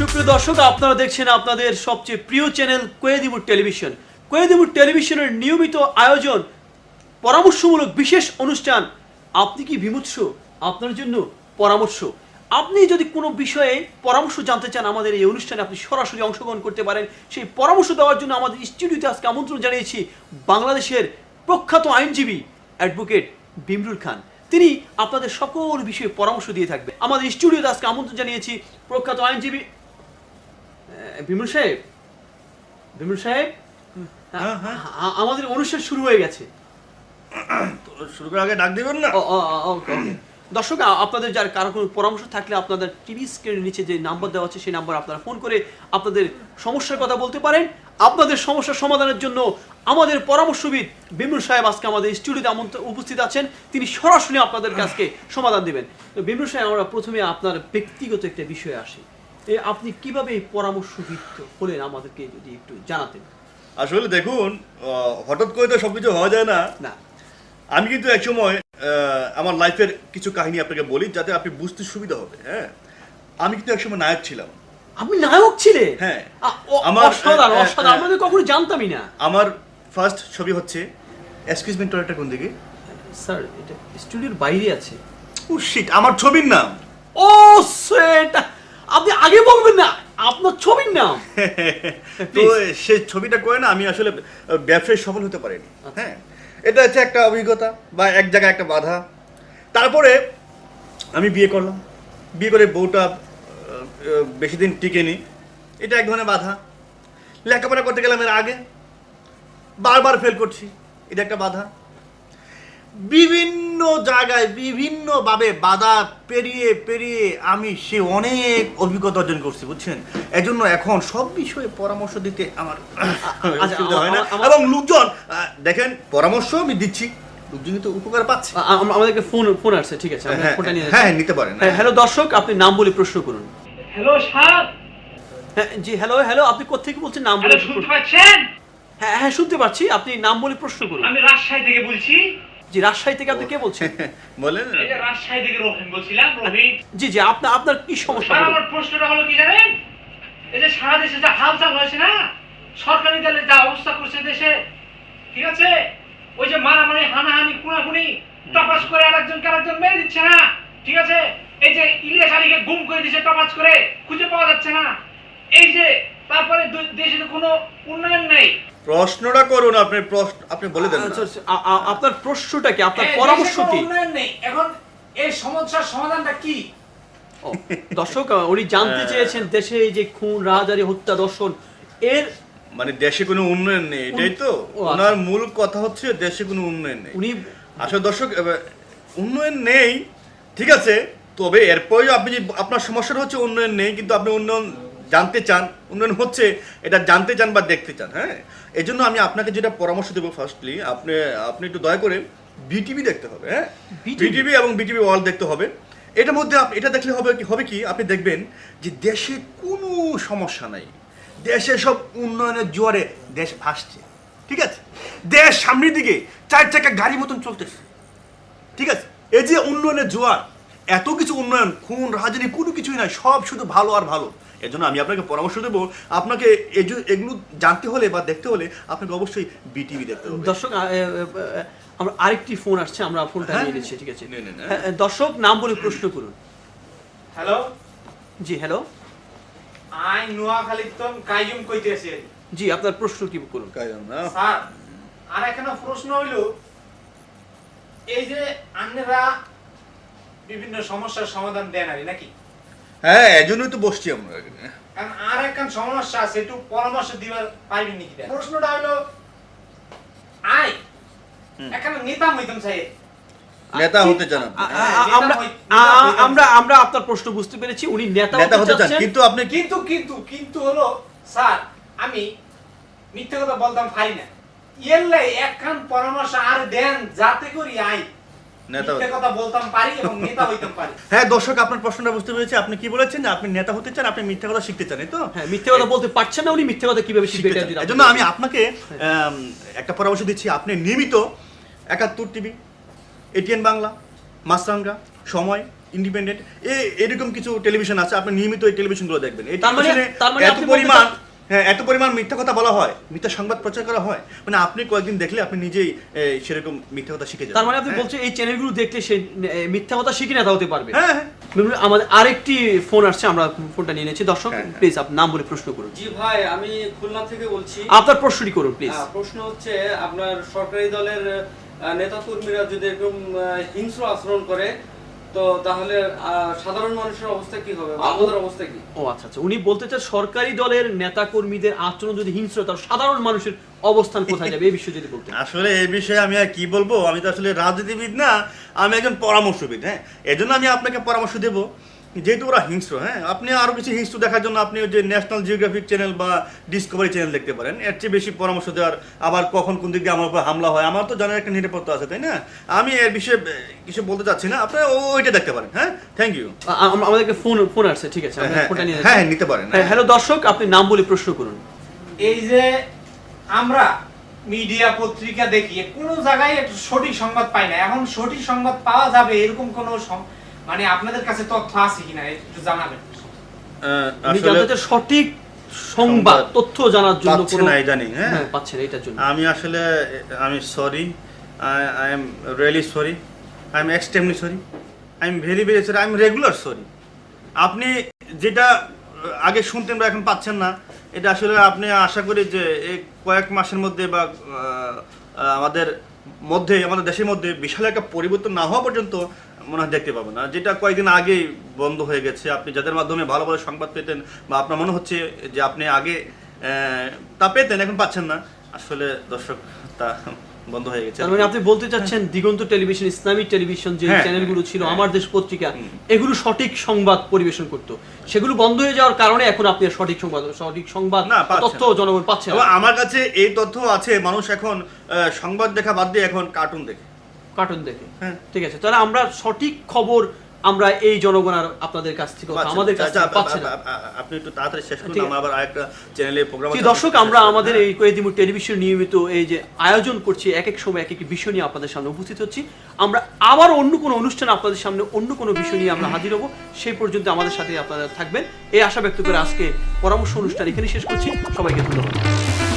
সুপ্রিয় দর্শক, আপনারা দেখছেন আপনাদের সবচেয়ে প্রিয় চ্যানেল কোয়েদিমুর টেলিভিশন। কোয়েদিমুর টেলিভিশনের নিয়মিত আয়োজন, পরামর্শমূলক বিশেষ অনুষ্ঠান। আপনি কি বিমুৎস আপনার জন্য পরামর্শ। আপনি যদি কোনো বিষয়ে পরামর্শ জানতে চান আমাদের এই অনুষ্ঠানে, আপনি সরাসরি অংশগ্রহণ করতে পারেন। সেই পরামর্শ দেওয়ার জন্য আমাদের স্টুডিওতে আজকে আমন্ত্রণ জানিয়েছি বাংলাদেশের প্রখ্যাত আইনজীবী অ্যাডভোকেট বিমরুল খান। তিনি আপনাদের সকল বিষয়ে পরামর্শ দিয়ে থাকবে আমাদের স্টুডিওতে আজকে আমন্ত্রণ জানিয়েছি প্রখ্যাত আইনজীবী বিমল সাহেব? বিমল সাহেব? হ্যাঁ, হ্যাঁ। আ- আমাদের অনুষ্ঠান শুরু হয়ে গেছে। শুরু করার আগে ডাক দিবেন না। দর্শক আপনাদের যার কারও কোনো পরামর্শ থাকলে আপনাদের টিভি স্ক্রিনের নিচে যে নাম্বার দেওয়া আছে সেই নাম্বার আপনারা ফোন করে আপনাদের সমস্যার কথা বলতে পারেন। আপনাদের সমস্যার সমাধানের জন্য আমাদের পরামর্শবিদ বিমল সাহেব আজকে আমাদের স্টুডিওতে উপস্থিত আছেন। তিনি সরাসরি আপনাদের কাছকে সমাধান দেবেন। তো বিমল সাহেব আমরা প্রথমে আপনার ব্যক্তিগত একটা বিষয়ে আসি। এ আপনি কীভাবে এই পরামর্শবিদ হলেন আমাদেরকে যদি একটু জানাতেন? আসলে দেখুন হঠাৎ করে তো সবকিছু হওয়া যায় না। না। আমি কিন্তু এক সময় আমার লাইফের কিছু কাহিনী আপনাকে বলি যাতে আপনি বুঝতে সুবিধা হবে হ্যাঁ? আমি কিন্তু এক সময় নায়ক ছিলাম। আপনি নায়ক ছিলেন? হ্যাঁ। ও- আমার- অসাধারণ হ্যাঁ, অসাধারণ। হ্যাঁ। কখনো জানতামই না। আমার ফার্স্ট ছবি হচ্ছে এক্সকিউজ মি টয়লেটটা কোন দিকে? স্যার এটা স্টুডিওর বাইরে আছে। ও শিট আমার ছবির নাম। ও সেটা আপনি আগে বলবেন না আপনার তো সে ছবিটা করে না আমি আসলে ব্যবসায় সফল হতে পারিনি। হ্যাঁ? এটা হচ্ছে একটা অভিজ্ঞতা বা এক জায়গায় একটা বাধা। তারপরে আমি বিয়ে করলাম। বিয়ে করে বউটা বেশি দিন টিকেনি। এটা এক ধরনের বাধা। লেখাপড়া করতে গেলাম এর আগে। বারবার ফেল করছি। এটা একটা বাধা। বিভিন্ন জায়গায় বিভিন্নভাবে বাধা পেরিয়ে পেরিয়ে আমি সে অনেক অভিজ্ঞতা অর্জন করছি বুঝছেন? এজন্য এখন সব বিষয়ে পরামর্শ দিতে আমার আচ্ছা, অসুবিধা হয় না? এবং লোকজন দেখেন পরামর্শ আমি দিচ্ছি। লোকজন কিন্তু উপকার পাচ্ছে। আমাদেরকে ফোন ফোন আসছে ঠিক আছে হ্যাঁ, ফোনটা নিয়ে হ্যাঁ, নিতে পারেন। হ্যাঁ, হ্যালো দর্শক আপনি নাম বলে প্রশ্ন করুন। হ্যালো স্যার হ্যাঁ জি হ্যালো হ্যালো আপনি কোথেকে বলছেন নাম বলে হ্যালো শুনতে পাচ্ছেন? হ্যাঁ হ্যাঁ শুনতে পাচ্ছি আপনি নাম বলে প্রশ্ন করুন। আমি রাজশাহী থেকে বলছি। জি রাজশাহী থেকে আপনি কে বলছেন? বলেন। এই যে রাজশাহী থেকে রহিম বলছিলাম রহিম। জি জি আপনার আপনার কি সমস্যা আমার প্রশ্নটা হলো কি জানেন? এই যে সারা দেশে যা হালচাল হয়েছে না সরকারি দলের যা অবস্থা করছে দেশে ঠিক আছে? ওই যে মারামারি হানাহানি খুনাখুনি টপাস করে আরেকজনকে আরেকজন মেরে দিচ্ছে না ঠিক আছে? এই যে ইলিয়াস আলীকে গুম করে দিচ্ছে টপাস করে খুঁজে পাওয়া যাচ্ছে না। এই যে তারপরে দু- দেশে কোনো উন্নয়ন নেই। প্রশ্নটা করুন আপনি প্রশ্ন আপনি বলে দেন। আচ্ছা, আচ্ছা, আপনার প্রশ্নটা কি আপনার পরামর্শ কি এখন এই সমস্যার সমাধানটা কি দর্শক উনি জানতে। চেয়েছেন দেশে এই যে খুন রাজারি হত্যা দর্শন এর মানে দেশে কোনো উন্নয়ন নেই এটাই তো ও, আচ্ছা। ওনার মূল কথা হচ্ছে দেশে কোনো উন্নয়ন নেই উনি আসলে দর্শক উন্নয়ন নেই ঠিক আছে তবে এরপরেও আপনি আপনার সমস্যাটা হচ্ছে উন্নয়ন নেই কিন্তু আপনি উন্নয়ন জানতে চান উন্নয়ন হচ্ছে এটা জানতে চান বা দেখতে চান হ্যাঁ? এই জন্য আমি আপনাকে যেটা পরামর্শ দেবো ফার্স্টলি আপনি আপনি একটু দয়া করে বিটিভি দেখতে হবে হ্যাঁ? বিটিভি এবং বিটিভি ওয়ার্ল্ড দেখতে হবে। এটার মধ্যে এটা দেখলে হবে কি হবে কি আপনি দেখবেন যে দেশে কোনো সমস্যা নাই। দেশে সব উন্নয়নের জোয়ারে দেশ ভাসছে ঠিক আছে? দেশ সামনের দিকে চার চাকা গাড়ি মতন চলতেছে ঠিক আছে? এই যে উন্নয়নের জোয়ার এত কিছু উন্নয়ন খুন রাজনীতি কোনো কিছুই নাই সব শুধু ভালো আর ভালো। এর জন্য আমি আপনাকে পরামর্শ দেবো আপনাকে এগুলো জানতে হলে বা দেখতে হলে আপনাকে অবশ্যই বিটিভি দেখতে হবে। দর্শক আমরা আরেকটি ফোন আসছে আমরা ফোনটা হ্যাঁ, নিয়ে নিচ্ছি ঠিক আছে? হ্যাঁ। হ্যাঁ, দর্শক নাম বলে প্রশ্ন করুন। হ্যালো? জি হ্যালো? আই নোয়াখালী তম কাইজুম কইতেছি জি আপনার প্রশ্ন কি করুন? কায়দাম না? স্যার আর এখানে প্রশ্ন হইল এই যে আপনারা বিভিন্ন সমস্যার সমাধান দেন আর নাকি? হ্যাঁ এজন্যই তো বসছি আমরা এখানে। কারণ আর একখান সমস্যা আছে একটু পরামর্শ দিবার পাইবেন নাকি প্রশ্নটা হইল আই এখানে নেতা হইতাম চাই নেতা হতে চান আ- আমরা আমরা আমরা আপনার প্রশ্ন বুঝতে পেরেছি উনি নেতা নেতা হতে চান। কিন্তু আপনি কিন্তু কিন্তু কিন্তু হলো স্যার আমি মিথ্যে কথা বলতাম পারি না। এলে একখান পরামর্শ আর দেন যাতে করি আই। নেতা কথা বলতাম পারি এবং নেতা হইতাম পারি। হ্যাঁ দর্শক আপনার প্রশ্নটা বুঝতে পেরেছি। আপনি কি বলেছেন? যে আপনি নেতা হতে চান আপনি মিথ্যা কথা শিখতে চান তো? হ্যাঁ মিথ্যে কথা বলতে পারছেন না উনি মিথ্যে কথা কীভাবে শিখতে চান। এজন্য আমি আপনাকে একটা পরামর্শ দিচ্ছি। আপনি নিয়মিত একাত্তর টিভি এটিএন বাংলা মাছরাঙ্গা সময় ইন্ডিপেন্ডেন্ট এরকম কিছু টেলিভিশন আছে। আপনি নিয়মিত এই টেলিভিশনগুলো দেখবেন। এই তার মানে- টেলিভিশনে মানে এত পরিমাণ হ্যাঁ এত পরিমাণ মিথ্যা কথা বলা হয় মিথ্যা সংবাদ প্রচার করা হয়। মানে আপনি কয়েকদিন দেখলে আপনি নিজেই সেরকম মিথ্যা কথা শিখে যাবেন। তার মানে আপনি হ্যাঁ। বলছেন এই চ্যানেলগুলো দেখলে সে মিথ্যা কথা শিখে নেতা হতে পারবে। হ্যাঁ হ্যাঁ। আমাদের আরেকটি ফোন আসছে আমরা ফোনটা নিয়ে নিয়েছি। দর্শক। প্লিজ আপনার নাম বলে প্রশ্ন করুন। জি ভাই আমি খুলনা থেকে বলছি। আপনার প্রশ্নটি করুন প্লিজ। প্রশ্ন হচ্ছে আপনার সরকারি দলের আহ, নেতাকর্মীরা যদি এরকম হিংস্র আচরণ করে তো তাহলে সাধারণ মানুষের অবস্থা কি হবে? আমাদের অবস্থা কি? ও আচ্ছা আচ্ছা। উনি বলতে চান সরকারি দলের নেতা কর্মীদের আচরণ যদি হিংস্র তার সাধারণ মানুষের অবস্থান কোথায় যাবে? এই বিষয়ে যদি আসলে এই বিষয়ে আমি আর কি বলব? আমি তো আসলে রাজনীতিবিদ না আমি একজন পরামর্শবিদ হ্যাঁ? এজন্য আমি আপনাকে পরামর্শ দেব। যেহেতু ওরা হিংস্র হ্যাঁ? আপনি আরও কিছু হিংস্র দেখার জন্য আপনি ওই যে ন্যাশনাল জিওগ্রাফিক চ্যানেল বা ডিসকভারি চ্যানেল দেখতে পারেন। এর চেয়ে বেশি পরামর্শ দেওয়ার আবার কখন কোন দিক দিয়ে আমার উপর হামলা হয় আমার তো জানার একটা নিরাপত্তা আছে তাই না? আমি এর বিষয়ে কিছু বলতে চাচ্ছি না আপনি ওইটা দেখতে পারেন হ্যাঁ? থ্যাংক ইউ আমাদেরকে ফোন ফোন আসছে ঠিক আছে হ্যাঁ, হ্যাঁ, নিতে পারেন। হ্যাঁ, হ্যালো দর্শক আপনি নাম বলে প্রশ্ন করুন। এই যে আমরা মিডিয়া পত্রিকা দেখি কোনো জায়গায় একটু সঠিক সংবাদ পাই না। এখন সঠিক সংবাদ পাওয়া যাবে এরকম কোনো মানে আপনাদের কাছে তথ্য আছে কিনা একটু জানাবেন। উনি জানতে সঠিক সংবাদ তথ্য জানার জন্য পাচ্ছে না ইদানিং, হ্যাঁ? হ্যাঁ এটার জন্য। আমি আসলে আমি sorry I am really sorry I am extremely sorry I am very very sorry I am regular sorry আপনি যেটা আগে শুনতেন বা এখন পাচ্ছেন না এটা আসলে আপনি আশা করি যে এই কয়েক মাসের মধ্যে বা আমাদের মধ্যে আমাদের দেশের মধ্যে বিশাল একটা পরিবর্তন না হওয়া পর্যন্ত মনে হয় দেখতে পাবেন না। যেটা কয়েকদিন আগেই বন্ধ হয়ে গেছে। আপনি যাদের মাধ্যমে ভালো ভালো সংবাদ পেতেন বা আপনার মনে হচ্ছে যে আপনি আগে তা পেতেন এখন পাচ্ছেন না। আসলে দর্শক তা বন্ধ হয়ে গেছে। মানে আপনি বলতে চাচ্ছেন দিগন্ত টেলিভিশন ইসলামিক টেলিভিশন যে হ্যাঁ, চ্যানেলগুলো ছিল হ্যাঁ। আমার দেশ পত্রিকা এগুলো সঠিক সংবাদ পরিবেশন করতো। সেগুলো বন্ধ হয়ে যাওয়ার কারণে এখন আপনি সঠিক সংবাদ সঠিক সংবাদ না, তথ্য জনগণ পাচ্ছে আমার কাছে এই তথ্য আছে মানুষ এখন আহ, সংবাদ দেখা বাদ দিয়ে এখন কার্টুন দেখে। কার্টুন দেখে। হ্যাঁ। ঠিক আছে তাহলে আমরা সঠিক খবর আমরা এই জনগণ আর আপনাদের কাছ থেকে আমাদের কাছ আচ্ছা, থেকে পাচ্ছে না। আ- আ- আ- আপনি একটু তাড়াতাড়ি শেষ করুন আছে। আমার আবার আরেকটা চ্যানেলে প্রোগ্রাম জি দর্শক আমরা আমাদের এই কয়েদিমুর টেলিভিশন নিয়মিত এই যে আয়োজন করছি এক এক সময় এক এক বিষয় নিয়ে আপনাদের সামনে উপস্থিত হচ্ছি। আমরা আবার অন্য কোনো অনুষ্ঠান আপনাদের সামনে অন্য কোনো বিষয় নিয়ে আমরা হাজির হব। সেই পর্যন্ত আমাদের সাথে আপনারা থাকবেন। এই আশা ব্যক্ত করে আজকে পরামর্শ অনুষ্ঠান এখানে শেষ করছি। সবাইকে ধন্যবাদ।